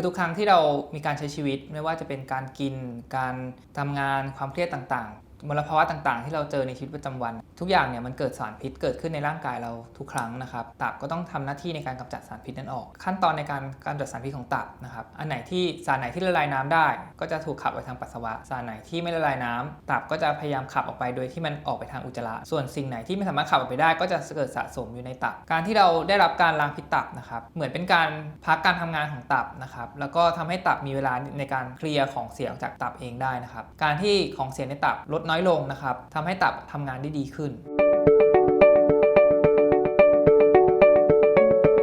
คือทุกครั้งที่เรามีการใช้ชีวิตไม่ว่าจะเป็นการกิน การทำงานความเครียดต่าง มลภาวะต่างๆ ที่เราเจอในชีวิตประจำวัน ทุกอย่างเนี่ยมันเกิดสารพิษเกิดขึ้นในร่างกายเราทุกครั้งนะครับตับก็ต้องทำหน้าที่ในการกำจัดสารพิษนั้นออก ขั้นตอนในการกำจัดสารพิษของตับนะครับอันไหนที่สารไหนที่ละลายน้ำได้ ก็จะถูกขับไปทางปัสสาวะ สารไหนที่ไม่ละลายน้ำตับก็จะพยายามขับออกไปโดยที่มันออกไปทางอุจจาระส่วนสิ่งไหนที่ไม่สามารถขับออกไปได้ ก็จะเกิดสะสมอยู่ในตับ การที่เราได้รับการล้างพิษตับนะครับเหมือนเป็นการพักการทำงานของตับนะครับแล้วก็ทำให้ตับมีเวลาในการเคลียร์ของเสียออกจากตับเองได้นะครับการที่ของเสียในตับลดน้อยลงนะครับทำให้ตับทำงานได้ดีขึ้น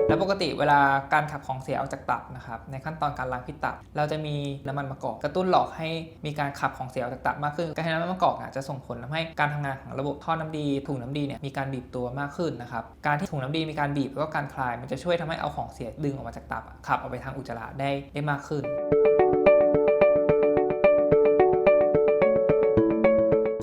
และปกติเวลาการขับของเสียออกจากตับนะครับในขั้นตอนการล้างพิษตับ เราจะมีน้ำมันมะกอกกระตุ้นหลอกให้มีการขับของเสียออกจากตับมากขึ้นการใช้น้ำมันมะกอกจะส่งผลทำให้การทำงานของระบบท่อน้ำดีถุงน้ำดีเนี่ยมีการบีบตัวมากขึ้นนะครับการที่ถุงน้ำดีมีการบีบแล้วก็การคลาย มันจะช่วยทำให้เอาของเสียดึงออกมาจากตับขับออกไปทางอุจจาระได้ได้มากขึ้น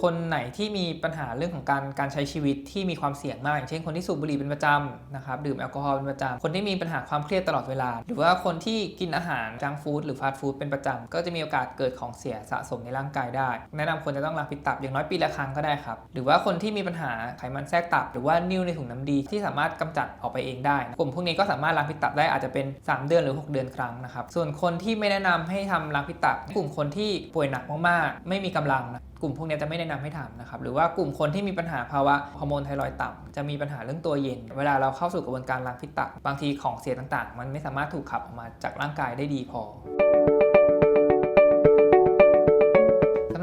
คนไหนที่มีปัญหาเรื่องของการการใช้ชีวิตที่มีความเสี่ยงมากอย่างเช่นคนที่สูบบุหรี่เป็นประจำนะครับดื่มแอลกอฮอล์เป็นประจำคนที่มีปัญหาความเครียดตลอดเวลา หรือว่าคนที่กินอาหารจังฟู้ดหรือฟาสต์ฟู้ดเป็นประจำก็จะมีโอกาสเกิดของเสียสะสมในร่างกายได้ แนะนำควรจะต้องล้างพิษตับอย่างน้อยปีละครั้งก็ได้ครับหรือว่าคนที่มีปัญหาไขมันแทรกตับ หรือว่านิ่วในถุงน้ำดีที่สามารถกำจัดออกไปเองได้กลุ่มพวกนี้ก็สามารถล้างพิษตับได้อาจจะเป็น 3 เดือนหรือ 6 เดือนครั้งนะครับส่วนคนที่ไม่แนะนำให้ทำล้างพิษตับกลุ่มคนที่ป่วยหนักมากๆ ไม่มีกำลังนะ ลุ่มพวกนี้จะไม่แนะนำให้ทำนะครับหรือว่ากลุ่มคนที่มีปัญหาภาวะฮอร์โมนไทรอยด์ต่ำจะมีปัญหาเรื่องตัวเย็น เวลาเราเข้าสู่กระบวนการล้างพิษตับบางทีของเสียต่างๆ มันไม่สามารถถูกขับออกมาจากร่างกายได้ดีพอ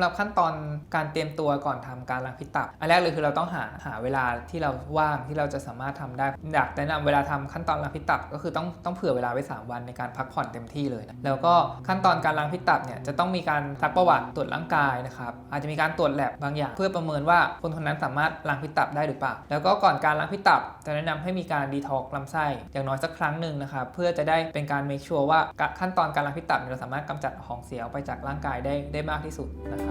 หรับขั้นตอนการเตรียมตัวก่อนทำการล้างพิษตับ อันแรกเลยคือเราต้องหาหาเวลาที่เราว่างที่เราจะสามารถทำได้อยากแนะนำเวลาทำขั้นตอนล้างพิษตับ ก็คือต้องต้องเผื่อเวลาไว้ 3 วันในการพักผ่อนเต็มที่เลยนะแล้วก็ขั้นตอนการล้างพิษตับเนี่ยจะต้องมีการซักประวัติตรวจร่างกายนะครับอาจจะมีการตรวจแลบบางอย่าง เพื่อประเมินว่าคนคนนั้นสามารถล้างพิษตับได้หรือเปล่า แล้วก็ก่อนการล้างพิษตับจะแนะนำให้มีการดีท็อกซ์ลำไส้อย่างน้อยสักครั้งหนึ่งนะครับเพื่อจะได้เป็นการ make sure ว่าขั้นตอนการล้างพิษตับเราสามารถกำจัดของเสียออกไปจากร่างกายได้ได้มากที่สุดนะครับ